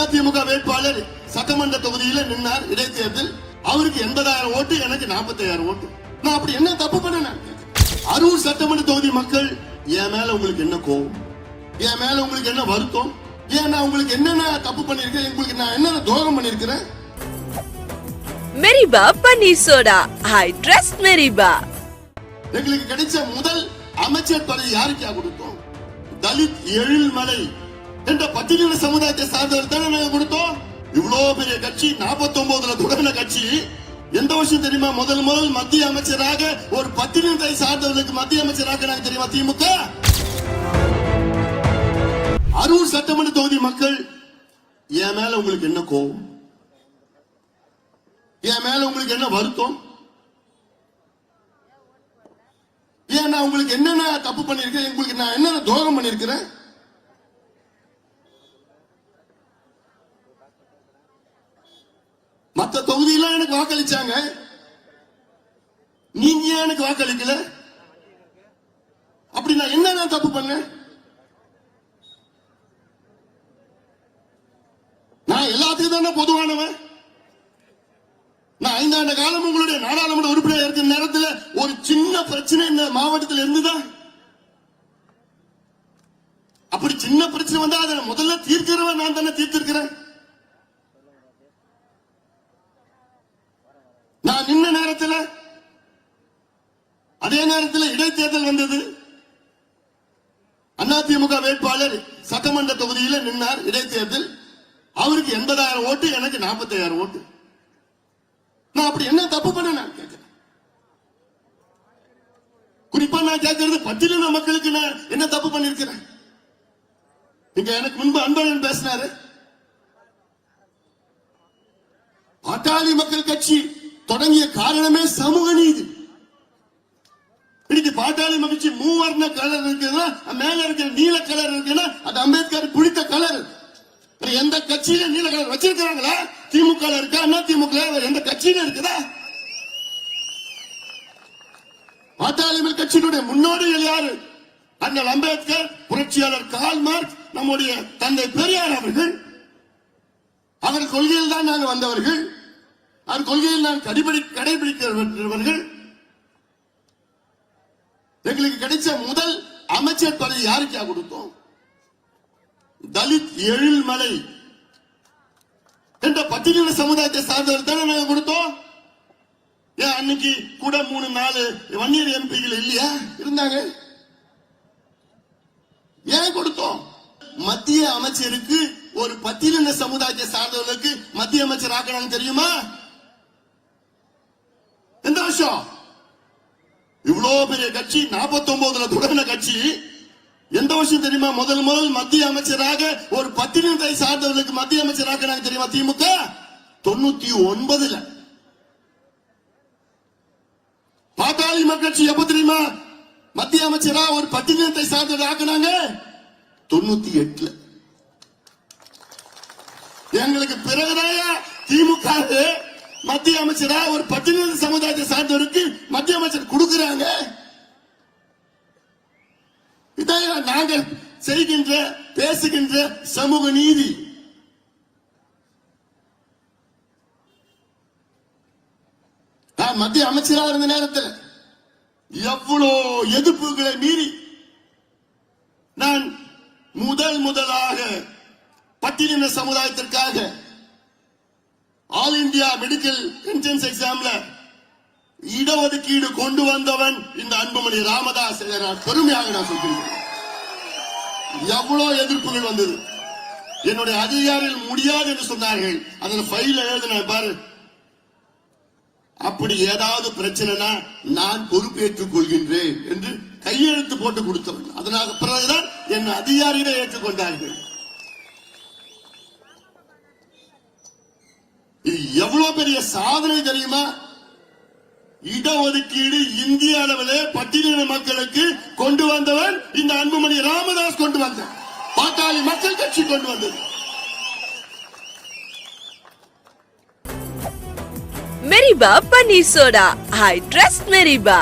அதிமுக வேட்பாளர் சட்டமன்ற தொகுதியில நின்னார் இடைத்தேர்தல். அவருக்கு எண்பதாயிரம் ஓட்டு எனக்கு நாற்பத்தாயிரம் ஓட்டு. நான் அப்படி என்ன தப்பு பண்ண அரூர் சட்டமன்ற தொகுதி மக்கள் என் மேல உங்களுக்கு என்ன கோவம் என் மேல உங்களுக்கு என்ன வருத்தம்? ஏன் நான் உங்களுக்கு என்னென்ன தப்பு பண்ணிருக்கேன் உங்களுக்கு நான் என்னென்ன துரோகம் பண்ணிருக்கிறேன் மெரிபா பன்னீர் சோடா. I trust மெரிபா. எங்களுக்கு கிடைச்ச முதல் அமைச்சர் பதவி யாருக்கா கொடுத்தோம்? தலித் எழில்மலை. என்ற பட்டியலின சமுதாயத்தை சார்ந்தவர் தானே நாங்க கொடுத்தோம்? இவ்வளவு பெரிய கட்சி 49 ஒன்பதுல தொடங்கின கட்சி. எந்த வருஷம் தெரியுமா? முதல் முதல் மத்திய அமைச்சராக ஒரு பட்டியலினத்தை சார்ந்தவர்களுக்கு மத்திய அமைச்சராக நாங்க தெரியுமா? திமுக. அரூர் சட்டமன்ற தொகுதி மக்கள் என் மேல உங்களுக்கு என்ன கோபம்? என் மேல உங்களுக்கு என்ன வருத்தம்? ஏன் நான் உங்களுக்கு என்னென்ன தப்பு பண்ணிருக்கேன் உங்களுக்கு நான் என்னென்ன துரோகம் பண்ணிருக்கிறேன் மத்த தொகுதியெல்லாம் எனக்கு வாக்களிச்சாங்க. நீங்க ஏன் எனக்கு வாக்களிக்கல? அப்படி நான் என்ன தப்பு பண்ணேன்? நான் எல்லாத்துக்கும் தானே பொதுவானவன்? நான் ஐந்தாண்டு காலம் உங்களுடைய நாடாளுமன்ற உறுப்பினர் இருக்கிற நேரத்தில் ஒரு சின்ன பிரச்சனை இந்த மாவட்டத்தில் இருந்துதான் அப்படி சின்ன பிரச்சனை வந்தா அதை முதல்ல தீர்க்கிறவன் நான் தானே தீர்த்திருக்கிறேன். நான் நின்ன நேரத்தில் அதே நேரத்தில் இடைத்தேர்தல் வந்தது. அதிமுக வேட்பாளர் சட்டமன்ற தொகுதியில நின்னார் இடைத்தேர்தல். அவருக்கு எண்பதாயிரம் ஓட்டு எனக்கு நாற்பத்தாயிரம் ஓட்டு. நான் அப்படி என்ன தப்பு பண்ண நான் கேட்கிறேன். குறிப்பா நான் கேட்கறது பட்டியலின மக்களுக்கு நான் என்ன தப்பு பண்ணிருக்கிறேன்? நீங்க எனக்கு முன்பு அன்பழகன் பேசினாரு. பாட்டாளி மக்கள் கட்சி தொடங்கிய காரணமே சமூக நீதி. இன்னைக்கு பாட்டாளி மகிழ்ச்சி மூவர்ண கலர் இருக்குன்னா மேல இருக்கிற நீல கலர் இருக்குன்னா அது அம்பேத்கர் பிடித்த கலர். எந்த கட்சியில நீல கலர் வச்சிருக்கிறாங்களா? திமுக இருக்கா? அண்ணா திமுக எந்த கட்சியில இருக்குதா? பாட்டாளிமல் கட்சியினுடைய முன்னோடிகள் யாரு? அண்ணல் அம்பேத்கர் புரட்சியாளர் கால் மார்க் நம்முடைய தந்தை பெரியார் அவர்கள். அவர் கொள்கையில் தான் நாங்கள் வந்தவர்கள். அந்த கொள்கையில் நான் கடைபிடி கடைபிடிக்கிறவர்கள். எங்களுக்கு கிடைச்ச முதல் அமைச்சர் பதவி யாருக்கா கொடுத்தோம்? தலித் எழில்மலை என்ற பட்டியலின சமுதாயத்தை சார்ந்தவர் தானே நாங்க கொடுத்தோம்? ஏன் அன்னைக்கு கூட மூணு நாலு வன்னியர் எம்பிகள் இல்லையா? இருந்தாங்க. ஏன் கொடுத்தோம்? மத்திய அமைச்சருக்கு ஒரு பத்திரின சமுதாயத்தை சார்ந்தவர்களுக்கு மத்திய அமைச்சர் ஆக்கணும் தெரியுமா? வருஷம். இவ்வளவு பெரிய கட்சி 49 ஒன்பதுல தொடங்கின கட்சி. எந்த வருஷம் தெரியுமா? முதல் முதல் மத்திய அமைச்சராக ஒரு பட்டியலினத்தை சார்ந்தவர்களுக்கு மத்திய அமைச்சராக நாங்க தெரியுமா? திமுக? தொண்ணூத்தி ஒன்பதுல பாட்டாளி மக்கட்சி எப்ப தெரியுமா? மத்திய அமைச்சரா ஒரு பட்டியலினத்தை சார்ந்தவர்கள் ஆக்குனாங்க தொண்ணூத்தி எட்டுல எங்களுக்கு பிறகுதான் திமுக மத்திய அமைச்சரா ஒரு பட்டியலின சமுதாயத்தை சார்ந்தவருக்கு மத்திய அமைச்சர் கொடுக்கிறாங்க. இதான் நாங்கள் செய்கின்ற பேசுகின்ற சமூக நீதி. மத்திய அமைச்சரா இருந்த நேரத்தில் எவ்வளோ எதிர்ப்புகளை மீறி நான் முதல் முதலாக பட்டியலின சமுதாயத்திற்காக இந்தியா மெடிக்கல் என்ட்ரன்ஸ் எக்ஸாம்ல இடஒதுக்கீடு கொண்டு வந்தவன் இந்த அன்புமணி ராமதாஸ் நான் பெருமையாக நான் சொல்கிறேன் எவ்வளவு எதிர்ப்புகள் வந்தது. என்னுடைய அதிகாரிகள் முடியாது என்று சொன்னார்கள். அதில் ஃபைல எழுதின பாரு. அப்படி ஏதாவது பிரச்சனைனா நான் பொறுப்பேற்றுக் கொள்கின்றேன் என்று கையெழுத்து போட்டு கொடுத்தவன். அதனால பிறகுதான் என் அதிகாரிகளை ஏற்றுக்கொண்டார்கள். இது எவ்வளவு பெரிய சாதனை தெரியுமா? இடஒதுக்கீடு இந்திய அளவிலே பட்டியலின மக்களுக்கு கொண்டு வந்தவன் இந்த அன்புமணி ராமதாஸ் கொண்டு வந்தார் பாட்டாளி மக்கள் கட்சி கொண்டு வந்தது. மெரிபா பன்னீர் சோடா. I trust மெரிபா